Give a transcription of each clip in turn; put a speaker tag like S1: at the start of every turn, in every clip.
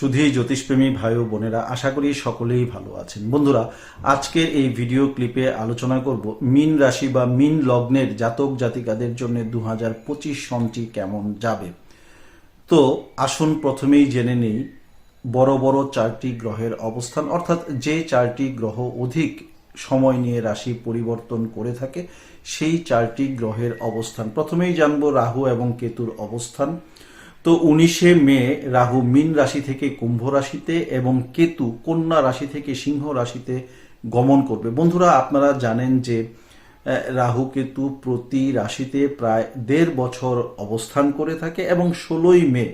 S1: সুধী জ্যোতিষপ্রেমী ভাই ও বোনেরা, আশা করি সকলেই ভালো আছেন। বন্ধুরা আজকের এই ভিডিও ক্লিপে আলোচনা করব মিন রাশি বা মিন লগ্নের জাতক জাতিকাদের জন্য দু হাজার পঁচিশ সনটি কেমন যাবে। তো আসুন প্রথমেই জেনে নেই বড় বড় চারটি গ্রহের অবস্থান, অর্থাৎ যে চারটি গ্রহ অধিক সময় নিয়ে রাশি পরিবর্তন করে থাকে, সেই চারটি গ্রহের অবস্থান। প্রথমেই জানব রাহু এবং কেতুর অবস্থান। তো উনিশে মে রাহু মিন রাশি থেকে কুম্ভ রাশিতে এবং কেতু কন্যা রাশি থেকে সিংহ রাশিতে গমন করবে। বন্ধুরা, আপনারা জানেন যে রাহু কেতু প্রতি রাশিতে প্রায় দেড় বছর অবস্থান করে থাকে এবং ষোলোই মে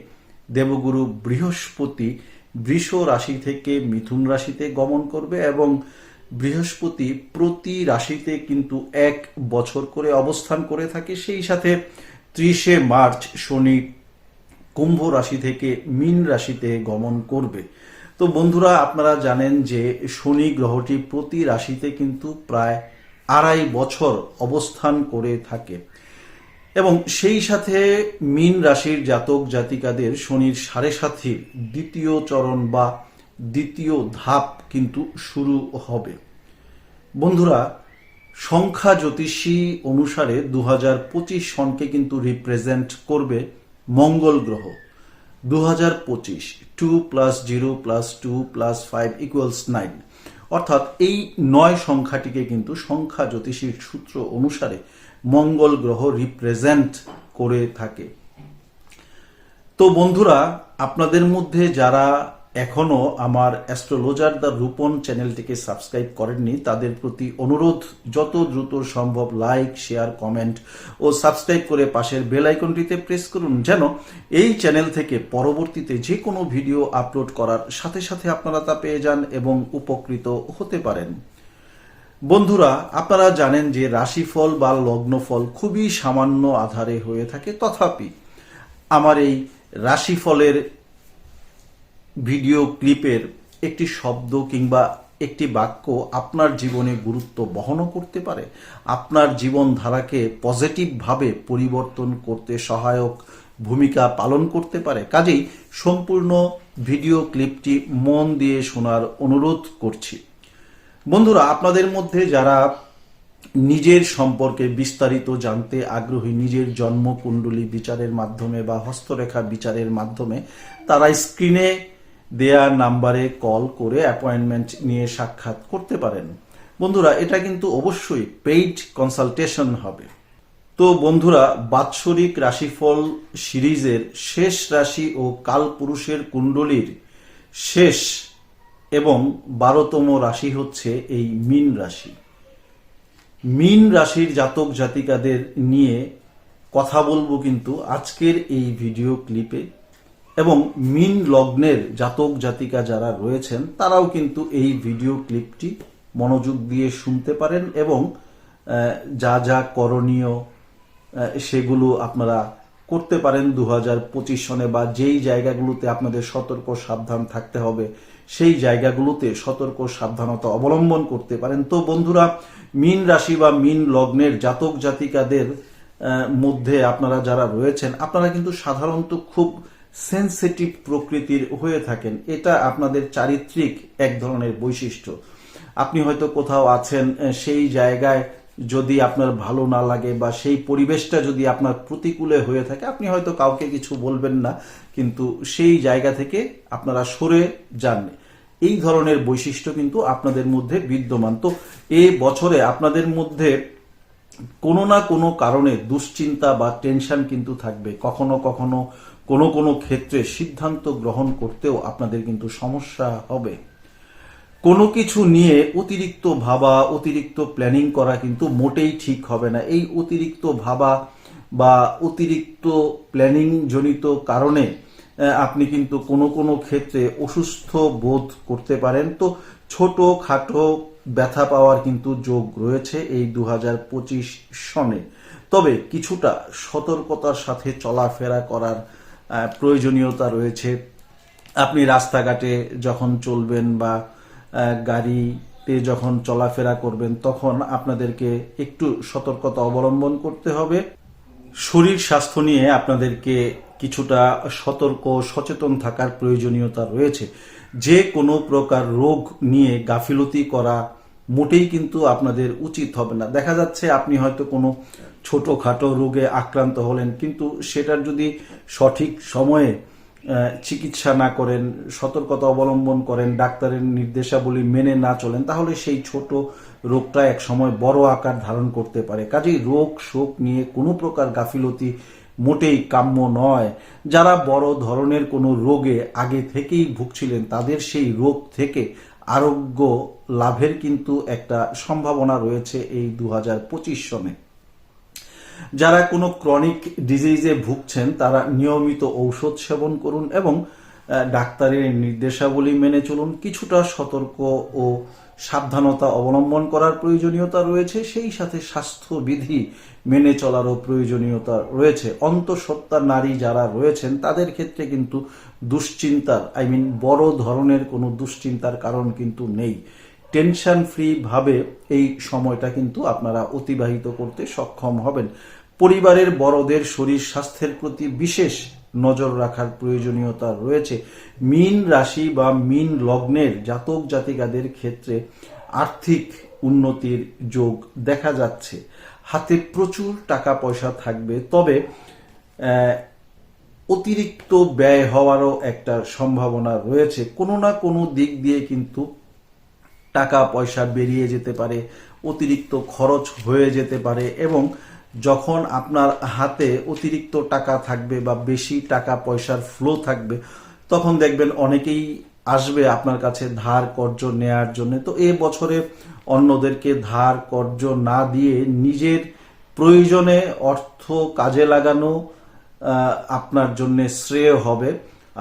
S1: দেবগুরু বৃহস্পতি বৃষ রাশি থেকে মিথুন রাশিতে গমন করবে এবং বৃহস্পতি প্রতি রাশিতে কিন্তু এক বছর করে অবস্থান করে থাকে। সেই সাথে ত্রিশে মার্চ শনি কুম্ভ রাশি থেকে মীন রাশিতে গমন করবে। তো বন্ধুরা, আপনারা জানেন যে শনি গ্রহটি প্রতি রাশিতে কিন্তু প্রায় আড়াই বছর অবস্থান করে থাকে। এবং সেই সাথে মীন রাশির জাতক জাতিকাদের শনির সাড়ে সাথীর দ্বিতীয় চরণ বা দ্বিতীয় ধাপ কিন্তু শুরু হবে। বন্ধুরা, সংখ্যা জ্যোতিষী অনুসারে দু হাজার পঁচিশ সনকে কিন্তু রিপ্রেজেন্ট করবে। মঙ্গল গ্রহ দু হাজার পঁচিশ two plus zero plus two plus five equals nine অর্থাৎ এই নয় সংখ্যাটিকে কিন্তু সংখ্যা জ্যোতিষীর সূত্র অনুসারে মঙ্গল গ্রহ রিপ্রেজেন্ট করে থাকে। তো বন্ধুরা, আপনাদের মধ্যে যারা এখনও আমার অ্যাস্ট্রোলজার দ্য রূপন চ্যানেলটিকে সাবস্ক্রাইব করেননি, তাদের প্রতি অনুরোধ, যত দ্রুত সম্ভব লাইক, শেয়ার, কমেন্ট ও সাবস্ক্রাইব করে পাশের বেল আইকনটিতে প্রেস করুন, যেন এই চ্যানেল থেকে পরবর্তীতে যে কোনো ভিডিও আপলোড করার সাথে সাথে আপনারা তা পেয়ে যান এবং উপকৃত হতে পারেন। বন্ধুরা, আপনারা জানেন যে রাশিফল বা লগ্নফল খুবই সামান্য আধারে হয়ে থাকে, তথাপি আমার এই রাশিফলের ভিডিও ক্লিপের একটি শব্দ কিংবা একটি বাক্য আপনার জীবনে গুরুত্ব বহনও করতে পারে। আপনার জীবনধারাকে পজিটিভভাবে পরিবর্তন করতে সহায়ক ভূমিকা পালন করতে পারে। কাজেই সম্পূর্ণ ভিডিও ক্লিপটি মন দিয়ে শোনার অনুরোধ করছি। বন্ধুরা, আপনাদের মধ্যে যারা নিজের সম্পর্কে বিস্তারিত জানতে আগ্রহী, নিজের জন্মকুণ্ডলী বিচারের মাধ্যমে বা হস্তরেখা বিচারের মাধ্যমে, তারা স্ক্রিনে দেয়া নাম্বারে কল করে অ্যাপয়েন্টমেন্ট নিয়ে সাক্ষাৎ করতে পারেন। বন্ধুরা, এটা কিন্তু অবশ্যই পেইড কনসালটেশন হবে। তো বন্ধুরা, বাৎসরিক রাশিফল সিরিজের শেষ রাশি ও কালপুরুষের কুণ্ডলীর শেষ এবং বারোতম রাশি হচ্ছে এই মীন রাশি। মীন রাশির জাতক জাতিকাদের নিয়ে কথা বলব কিন্তু আজকের এই ভিডিও ক্লিপে। এবং মিন লগ্নের জাতক জাতিকা যারা রয়েছেন, তারাও কিন্তু এই ভিডিও ক্লিপটি মনোযোগ দিয়ে শুনতে পারেন এবং যা যা করণীয় সেগুলো আপনারা করতে পারেন দু পঁচিশ সনে বা যেই জায়গাগুলোতে আপনাদের সতর্ক সাবধান থাকতে হবে, সেই জায়গাগুলোতে সতর্ক সাবধানতা অবলম্বন করতে পারেন। তো বন্ধুরা, মিন রাশি বা মিন লগ্নের জাতক জাতিকাদের মধ্যে আপনারা যারা রয়েছেন, আপনারা কিন্তু সাধারণত খুব সেন্সিটিভ প্রকৃতির হয়ে থাকেন। এটা আপনাদের চারিত্রিক এক ধরনের বৈশিষ্ট্য। আপনি হয়তো কোথাও আছেন সেই জায়গায় যদি আপনার ভালো না লাগে বা সেই পরিবেশটা যদি আপনার প্রতিকূলে হয়ে থাকে, আপনি হয়তো কাউকে কিছু বলবেন না, কিন্তু সেই জায়গা থেকে আপনারা সরে যান। এই ধরনের বৈশিষ্ট্য কিন্তু আপনাদের মধ্যে বিদ্যমান। তো এ বছরে আপনাদের মধ্যে কোনো না কোনো কারণে দুশ্চিন্তা বা টেনশন কিন্তু থাকবে। কখনো কখনো কোনো কোনো ক্ষেত্রে সিদ্ধান্ত গ্রহণ করতেও আপনাদের কিন্তু সমস্যা হবে। কোনো কিছু নিয়ে অতিরিক্ত ভাবা, অতিরিক্ত প্ল্যানিং করা কিন্তু মোটেই ঠিক হবে না। এই অতিরিক্ত ভাবা বা অতিরিক্ত প্ল্যানিং জনিত কারণে আপনি কিন্তু কোনো কোনো ক্ষেত্রে অসুস্থ বোধ করতে পারেন। তো ছোট খাটো ব্যথা পাওয়ার কিন্তু যোগ রয়েছে এই দু হাজার পঁচিশ সনে। তবে কিছুটা সতর্কতার সাথে চলাফেরা করার প্রয়োজনীয়তা রয়েছে। আপনি রাস্তাঘাটে যখন চলবেন বা গাড়িতে যখন চলাফেরা করবেন, তখন আপনাদেরকে একটু সতর্কতা অবলম্বন করতে হবে। শরীর স্বাস্থ্য নিয়ে আপনাদেরকে কিছুটা সতর্ক সচেতন থাকার প্রয়োজনীয়তা রয়েছে। যে কোনো প্রকার রোগ নিয়ে গাফিলতি করা মোটেই কিন্তু আপনাদের উচিত হবে না। দেখা যাচ্ছে আপনি হয়তো কোনো ছোটোখাটো রোগে আক্রান্ত হলেন, কিন্তু সেটার যদি সঠিক সময়ে চিকিৎসা না করেন, সতর্কতা অবলম্বন করেন, ডাক্তারের নির্দেশাবলী মেনে না চলেন, তাহলে সেই ছোট রোগটা এক সময় বড় আকার ধারণ করতে পারে। কাজেই রোগ শোক নিয়ে কোনো প্রকার গাফিলতি মোটেই কাম্য নয়। যারা বড় ধরনের কোনো রোগে আগে থেকেই ভুগছিলেন, তাদের সেই রোগ থেকে আরোগ্য লাভের কিন্তু একটা সম্ভাবনা রয়েছে এই দু হাজার পঁচিশ সনে। যারা কোনো ক্রনিক ডিজিজে ভুগছেন, তারা নিয়মিত ঔষধ সেবন করুন এবং ডাক্তারের নির্দেশাবলী মেনে চলুন। কিছুটা সতর্ক ও সাবধানতা অবলম্বন করার প্রয়োজনীয়তা রয়েছে, সেই সাথে স্বাস্থ্যবিধি মেনে চলারও প্রয়োজনীয়তা রয়েছে। অন্তঃসত্ত্বা নারী যারা রয়েছেন, তাদের ক্ষেত্রে কিন্তু দুশ্চিন্তার আই মিন বড় ধরনের কোনো দুশ্চিন্তার কারণ কিন্তু নেই। টেনশন ফ্রি ভাবে এই সময়টা কিন্তু আপনারা অতিবাহিত করতে সক্ষম হবেন। পরিবারের বড়দের শরীর স্বাস্থ্যের প্রতি বিশেষ নজর রাখার প্রয়োজনীয়তা রয়েছে। মিন রাশি বা মিন লগ্নের জাতক জাতিকাদের ক্ষেত্রে আর্থিক উন্নতির যোগ দেখা যাচ্ছে। হাতে প্রচুর টাকা পয়সা থাকবে, তবে অতিরিক্ত ব্যয় হওয়ারও একটা সম্ভাবনা রয়েছে। কোনো না কোনো দিক দিয়ে কিন্তু টাকা পয়সা বেরিয়ে যেতে পারে, অতিরিক্ত খরচ হয়ে যেতে পারে এবং যখন আপনার হাতে অতিরিক্ত টাকা থাকবে বা বেশি টাকা পয়সার ফ্লো থাকবে, তখন দেখবেন অনেকেই আসবে আপনার কাছে ধার, কর্জ নেয়ার জন্য। তো এ বছরে অন্যদেরকে ধার, কর্জ না দিয়ে নিজের প্রয়োজনে অর্থ কাজে লাগানো আপনার জন্য শ্রেয় হবে।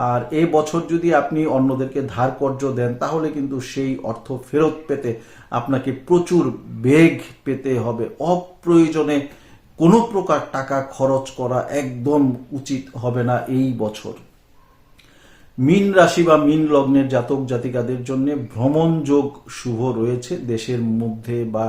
S1: আর এই বছর যদি আপনি অন্যদেরকে ধার, কর্জ দেন, তাহলে কিন্তু সেই অর্থ ফেরত পেতে আপনাকে প্রচুর বেগ পেতে হবে। অপ্রয়োজনে কোনো প্রকার টাকা খরচ করা একদম উচিত হবে না এই বছর। মিন রাশি বা মিন লগ্নের জাতক জাতিকাদের জন্য ভ্রমণ যোগ শুভ রয়েছে, দেশের মধ্যে বা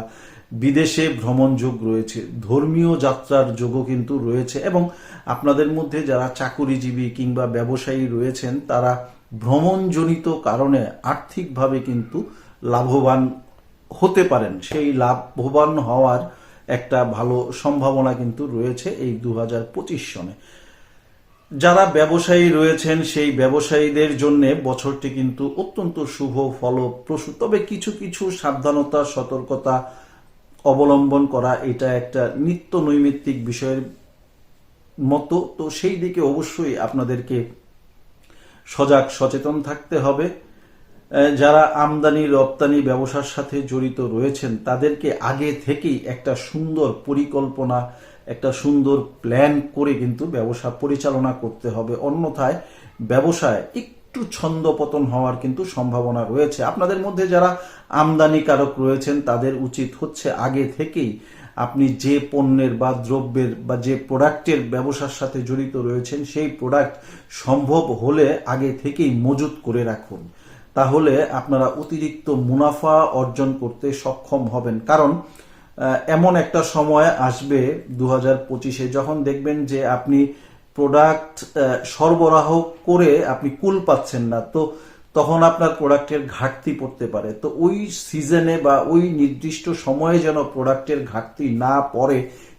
S1: বিদেশে ভ্রমণ যোগ রয়েছে। ধর্মীয় যাত্রার যোগও কিন্তু রয়েছে এবং আপনাদের মধ্যে যারা চাকুরিজীবী কিংবা ব্যবসায়ী রয়েছেন, তারা ভ্রমণজনিত কারণে আর্থিকভাবে কিন্তু লাভবান হতে পারেন। সেই লাভবান হওয়ার একটা ভালো সম্ভাবনা কিন্তু রয়েছে এই দু হাজার পঁচিশ সনে। যারা ব্যবসায়ী রয়েছেন, সেই ব্যবসায়ীদের জন্য বছরটি কিন্তু অত্যন্ত শুভ, ফলপ্রসূ। তবে কিছু কিছু সাবধানতা, সতর্কতা অবলম্বন করা এটা একটা নিত্য নৈমিত্তিক বিষয়ের মতো। তো সেই দিকে অবশ্যই আপনাদেরকে সজাগ, সচেতন থাকতে হবে। যারা আমদানি, রপ্তানি ব্যবসার সাথে জড়িত রয়েছেন, তাদেরকে আগে থেকেই একটা সুন্দর পরিকল্পনা, একটা সুন্দর প্ল্যান করে কিন্তু ব্যবসা পরিচালনা করতে হবে। অন্যথায় ব্যবসায় একটু ছন্দপতন হওয়ার কিন্তু সম্ভাবনা রয়েছে। আপনাদের মধ্যে যারা আমদানিকারক রয়েছেন, তাদের উচিত হচ্ছে আগে থেকেই আপনি যে পণ্যের বা দ্রব্যের বা যে প্রোডাক্টের ব্যবসার সাথে জড়িত রয়েছেন, সেই প্রোডাক্ট সম্ভব হলে আগে থেকেই মজুত করে রাখুন। তাহলে আপনারা অতিরিক্ত মুনাফা অর্জন করতে সক্ষম হবেন। কারণ এমন একটা সময় আসবে দু হাজার পঁচিশে যখন দেখবেন যে আপনি প্রোডাক্ট সরবরাহ করে আপনি কুল পাচ্ছেন না। তো তখন আপনার প্রোডাক্টের ঘাটতি পড়তে পারে। তো ওই সিজনে বা ওই নির্দিষ্ট সময়ে যেন প্রোডাক্টের ঘাটতি না পড়ে,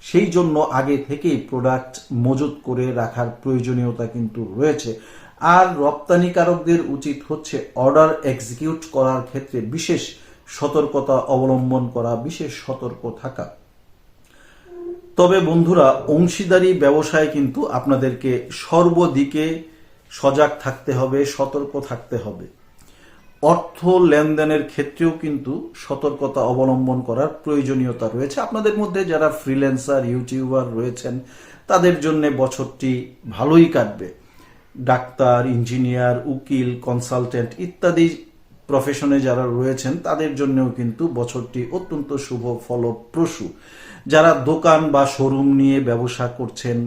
S1: সেই জন্য আগে থেকেই প্রোডাক্ট মজুত করে রাখার প্রয়োজনীয়তা কিন্তু রয়েছে। আর রপ্তানিকারকদের উচিত হচ্ছে অর্ডার এক্সিকিউট করার ক্ষেত্রে বিশেষ সতর্কতা অবলম্বন করা, বিশেষ সতর্ক থাকা। তবে বন্ধুরা, অংশীদারি ব্যবসায় কিন্তু আপনাদেরকে সর্বদিকে সজাগ থাকতে হবে, সতর্ক থাকতে হবে। অর্থ লেনদেনের ক্ষেত্রেও কিন্তু সতর্কতা অবলম্বন করার প্রয়োজনীয়তা রয়েছে। আপনাদের মধ্যে যারা ফ্রিল্যান্সার ইউটিউবার রয়েছেন, তাদের জন্য বছরটি ভালোই কাটবে। ডাক্তার, ইঞ্জিনিয়ার, উকিল কনসালটেন্ট ইত্যাদি প্রফেশনে যারা রয়েছেন, তাদের জন্যও কিন্তু বছরটি অত্যন্ত শুভ ফলপ্রসূ। যারা দোকান বা শোরুম নিয়ে ব্যবসা করছেন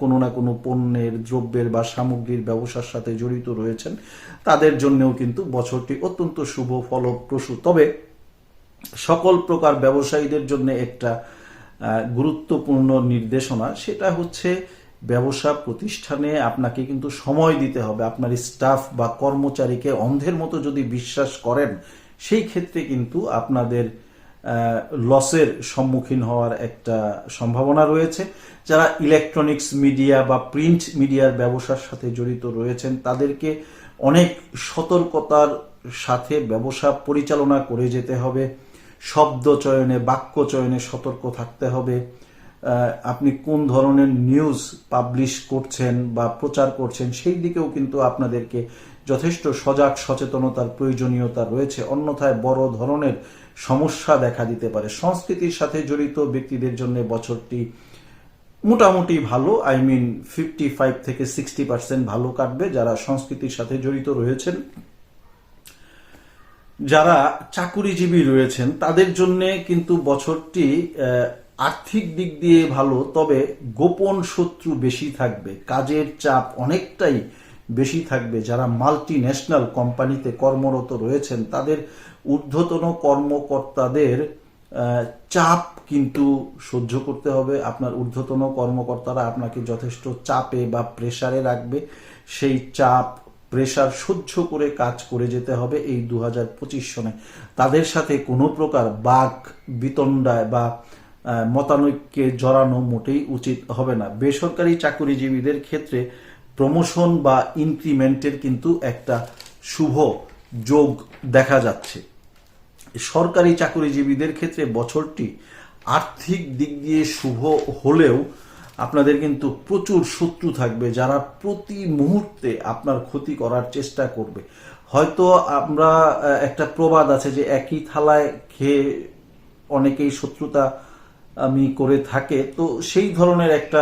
S1: কোনো না কোনো পণ্যের, দ্রব্যের বা সামগ্রীর ব্যবসার সাথে জড়িত রয়েছেন, তাদের জন্যও কিন্তু বছরটি অত্যন্ত শুভ ফলপ্রসূ। তবে সকল প্রকার ব্যবসায়ীদের জন্য একটা গুরুত্বপূর্ণ নির্দেশনা, সেটা হচ্ছে ব্যবসা প্রতিষ্ঠানে আপনাকে কিন্তু সময় দিতে হবে। আপনার স্টাফ বা কর্মচারীকে অন্ধের মতো যদি বিশ্বাস করেন, সেই ক্ষেত্রে কিন্তু আপনাদের লসের সম্মুখীন হওয়ার একটা সম্ভাবনা রয়েছে। যারা ইলেকট্রনিক্স মিডিয়া বা প্রিন্ট মিডিয়ার ব্যবসার সাথে জড়িত রয়েছেন, তাদেরকে অনেক সতর্কতার সাথে ব্যবসা পরিচালনা করে যেতে হবে। শব্দ চয়নে, বাক্য চয়নে সতর্ক থাকতে হবে। আপনি কোন ধরনের নিউজ পাবলিশ করছেন বা প্রচার করছেন, সেই দিকেও কিন্তু আপনাদেরকে যথেষ্ট সজাগ, সচেতনতার প্রয়োজনীয়তা রয়েছে। অন্যথায় বড় ধরনের সমস্যা দেখা দিতে পারে। সংস্কৃতির সাথে জড়িত ব্যক্তিদের জন্য বছরটি মোটামুটি ভালো। আই মিন ফিফটি ফাইভ থেকে সিক্সটি পার্সেন্ট ভালো কাটবে যারা সংস্কৃতির সাথে জড়িত রয়েছেন। যারা চাকুরিজীবী রয়েছেন, তাদের জন্য কিন্তু বছরটি আর্থিক দিক দিয়ে ভালো, তবে গোপন শত্রু বেশি থাকবে। কাজের চাপ অনেকটাই বেশি থাকবে। যারা মাল্টি ন্যাশনাল কোম্পানিতে কর্মরত রয়েছেন, তাদের ঊর্ধ্বতন কর্মকর্তাদের চাপ কিন্তু সহ্য করতে হবে। আপনার ঊর্ধ্বতন কর্মকর্তারা আপনাকে যথেষ্ট চাপে বা প্রেসারে রাখবে। সেই চাপ প্রেসার সহ্য করে কাজ করে যেতে হবে এই দু হাজার পঁচিশ সনে। তাদের সাথে কোনো প্রকার বাক বিতণ্ডায় বা মতানৈক্যে জড়ানো মোটেই উচিত হবে না। বেসরকারি চাকরিজীবীদের ক্ষেত্রে প্রমোশন বা ইনক্রিমেন্টের কিন্তু একটা শুভ যোগ দেখা যাচ্ছে। সরকারি চাকরিজীবীদের ক্ষেত্রে বছরটি আর্থিক দিক দিয়ে শুভ হলেও আপনাদের কিন্তু প্রচুর শত্রু থাকবে, যারা প্রতি মুহূর্তে আপনার ক্ষতি করার চেষ্টা করবে। হয়তো আমরা একটা প্রবাদ আছে যে একই থালায় খেয়ে অনেকেই শত্রুতা আমি করে থাকে। তো সেই ধরনের একটা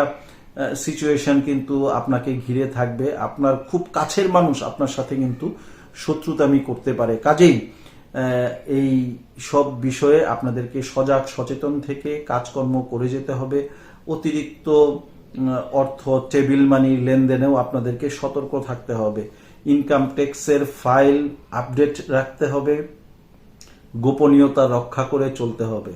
S1: সিচুয়েশন কিন্তু আপনাকে ঘিরে থাকবে। আপনার খুব কাছের মানুষ আপনার সাথে কিন্তু শত্রুতামি করতে পারে। কাজেই এই সব বিষয়ে আপনাদেরকে সজাগ, সচেতন থেকে কাজকর্ম করে যেতে হবে। অতিরিক্ত অর্থ টেবিল মানি লেনদেনেও আপনাদেরকে সতর্ক থাকতে হবে। ইনকাম ট্যাক্সের ফাইল আপডেট রাখতে হবে। গোপনীয়তা রক্ষা করে চলতে হবে।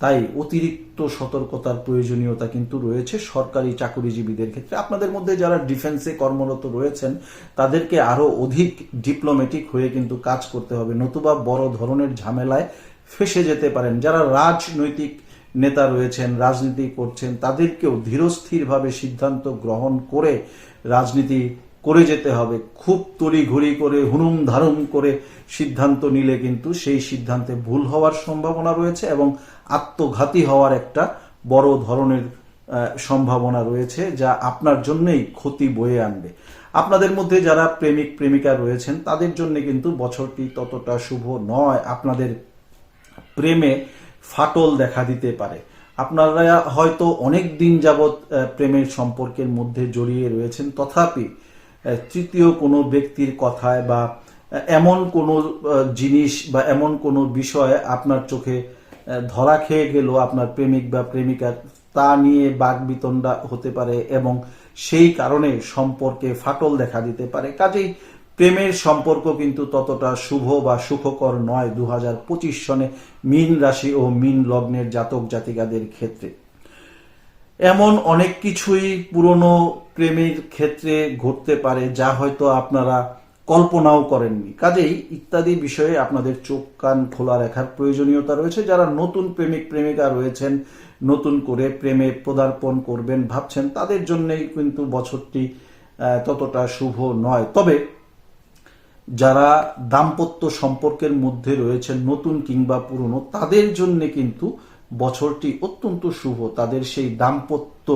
S1: তাই অতিরিক্ত সতর্কতার প্রয়োজনীয়তা কিন্তু রয়েছে সরকারি চাকরিজীবীদের ক্ষেত্রে। আপনাদের মধ্যে যারা ডিফেন্সে কর্মরত রয়েছেন, তাদেরকে আরও অধিক ডিপ্লোম্যাটিক হয়ে কিন্তু কাজ করতে হবে। নতুবা বড় ধরনের ঝামেলায় ফেসে যেতে পারেন। যারা রাজনৈতিক নেতা রয়েছেন, রাজনীতি করছেন, তাদেরকেও ধীরস্থিরভাবে সিদ্ধান্ত গ্রহণ করে রাজনীতি করে যেতে হবে। খুব তড়িঘড়ি করে, হুনুম ধারুম করে সিদ্ধান্ত নিলে কিন্তু সেই সিদ্ধান্তে ভুল হওয়ার সম্ভাবনা রয়েছে এবং আত্মঘাতী হওয়ার একটা বড় ধরনের সম্ভাবনা রয়েছে যা আপনার জন্যই ক্ষতি বয়ে আনবে। আপনাদের মধ্যে যারা প্রেমিক, প্রেমিকা রয়েছেন, তাদের জন্য কিন্তু বছরটি ততটা শুভ নয়। আপনাদের প্রেমে ফাটল দেখা দিতে পারে। আপনারা হয়তো অনেক দিন যাবৎ প্রেমের সম্পর্কের মধ্যে জড়িয়ে রয়েছেন। তথাপি তৃতীয় কোনো ব্যক্তির কথায় বা এমন কোনো জিনিস বা এমন কোনো বিষয় আপনার চোখে ধরা খেয়ে গেল আপনার প্রেমিক বা প্রেমিকার তা নিয়ে বাগবিতণ্ডা হতে পারে এবং সেই কারণে সম্পর্কে ফাটল দেখা দিতে পারে। কাজেই প্রেমের সম্পর্ক কিন্তু ততটা শুভ বা সুখকর নয়। দু সনে মিন রাশি ও মিন লগ্নের জাতক জাতিকাদের ক্ষেত্রে। এমন অনেক কিছুই পুরনো প্রেমের ক্ষেত্রে ঘটতে পারে যা হয়তো আপনারা কল্পনাও করেননি। কাজেই ইত্যাদি বিষয়ে আপনাদের চোখ, কান খোলা রাখার প্রয়োজনীয়তা রয়েছে। যারা নতুন প্রেমিক, প্রেমিকা রয়েছেন, নতুন করে প্রেমে পদার্পণ করবেন, ভাবছেন, তাদের জন্যই কিন্তু বছরটি ততটা শুভ নয়। তবে যারা দাম্পত্য সম্পর্কের মধ্যে রয়েছেন, নতুন কিংবা পুরনো, তাদের জন্য কিন্তু বছরটি অত্যন্ত শুভ। তাদের সেই দাম্পত্য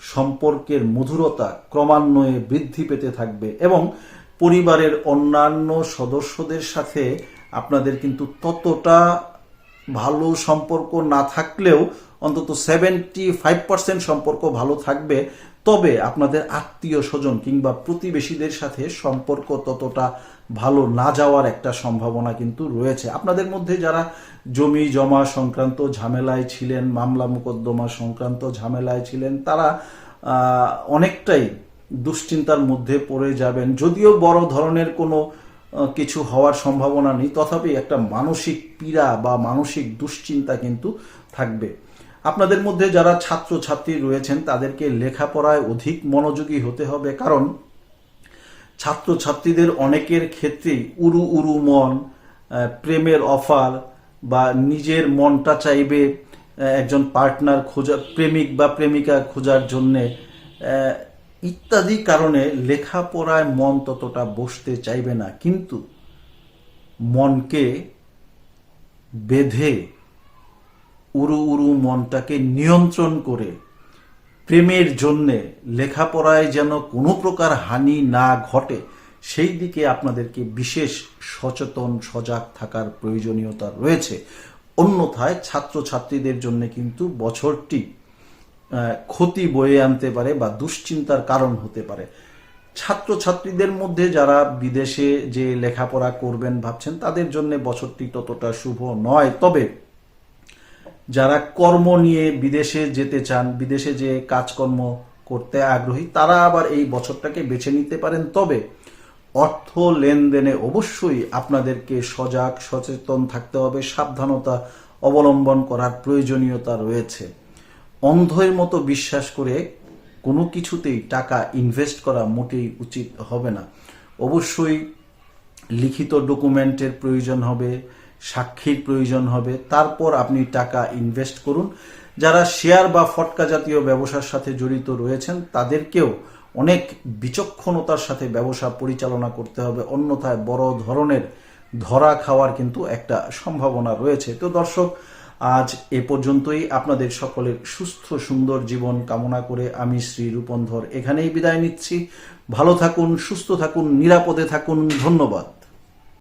S1: সম্পর্কের মধুরতা ক্রমান্বয়ে বৃদ্ধি পেতে থাকবে এবং পরিবারের অন্যান্য সদস্যদের সাথে আপনাদের কিন্তু ততটা ভালো সম্পর্ক না থাকলেও অন্তত সেভেন্টি ফাইভ পার্সেন্ট সম্পর্ক ভালো থাকবে। তবে আপনাদের আত্মীয় স্বজন কিংবা প্রতিবেশীদের সাথে সম্পর্ক ততটা ভালো না যাওয়ার একটা সম্ভাবনা কিন্তু রয়েছে। আপনাদের মধ্যে যারা জমি জমা সংক্রান্ত ঝামেলায় ছিলেন, মামলা মোকদ্দমা সংক্রান্ত ঝামেলায় ছিলেন, তারা অনেকটাই দুশ্চিন্তার মধ্যে পড়ে যাবেন। যদিও বড় ধরনের কোনো কিছু হওয়ার সম্ভাবনা নেই, তথাপি একটা মানসিক পীড়া বা মানসিক দুশ্চিন্তা কিন্তু থাকবে। আপনাদের মধ্যে যারা ছাত্রছাত্রী রয়েছেন, তাদেরকে লেখাপড়ায় অধিক মনোযোগী হতে হবে, কারণ ছাত্রছাত্রীদের অনেকের ক্ষেত্রেই উরু উরু মন প্রেমের অফার বা নিজের মনটা চাইবে একজন পার্টনার খোঁজা প্রেমিক বা প্রেমিকা খোঁজার জন্যে ইত্যাদি কারণে লেখাপড়ায় মন ততটা বসতে চাইবে না। কিন্তু মনকে বেঁধে উরু উরু মনটাকে নিয়ন্ত্রণ করে প্রেমের জন্যে লেখাপড়ায় যেন কোনো প্রকার হানি না ঘটে, সেই দিকে আপনাদেরকে বিশেষ সচেতন, সজাগ থাকার প্রয়োজনীয়তা রয়েছে। অন্যথায় ছাত্রছাত্রীদের জন্য কিন্তু বছরটি ক্ষতি বয়ে আনতে পারে বা দুশ্চিন্তার কারণ হতে পারে। ছাত্রছাত্রীদের মধ্যে যারা বিদেশে যে লেখাপড়া করবেন ভাবছেন, তাদের জন্য বছরটি ততটা শুভ নয়। তবে যারা কর্ম নিয়ে বিদেশে যেতে চান, বিদেশে যে কাজকর্ম করতে আগ্রহী, তারা আবার এই বছরটাকে বেছে নিতে পারেন। তবে অর্থ লেনদেনে অবশ্যই আপনাদেরকে সজাগ, সচেতন থাকতে হবে, সাবধানতা অবলম্বন করার প্রয়োজনীয়তা রয়েছে। অন্ধের মতো বিশ্বাস করে কোনো কিছুতেই টাকা ইনভেস্ট করা মোটেই উচিত হবে না। অবশ্যই লিখিত ডকুমেন্টের প্রয়োজন হবে সাক্ষীর প্রয়োজন হবে। তারপর আপনি টাকা ইনভেস্ট করুন। যারা শেয়ার বা ফটকা জাতীয় ব্যবসার সাথে জড়িত রয়েছেন, তাদেরকেও অনেক বিচক্ষণতার সাথে ব্যবসা পরিচালনা করতে হবে। অন্যথায় বড় ধরনের ধরা খাওয়ার কিন্তু একটা সম্ভাবনা রয়েছে। তো দর্শক, আজ এ পর্যন্তই। আপনাদের সকলের সুস্থ, সুন্দর জীবন কামনা করে আমি শ্রী রূপন্ধর এখানেই বিদায় নিচ্ছি। ভালো থাকুন, সুস্থ থাকুন, নিরাপদে থাকুন। ধন্যবাদ।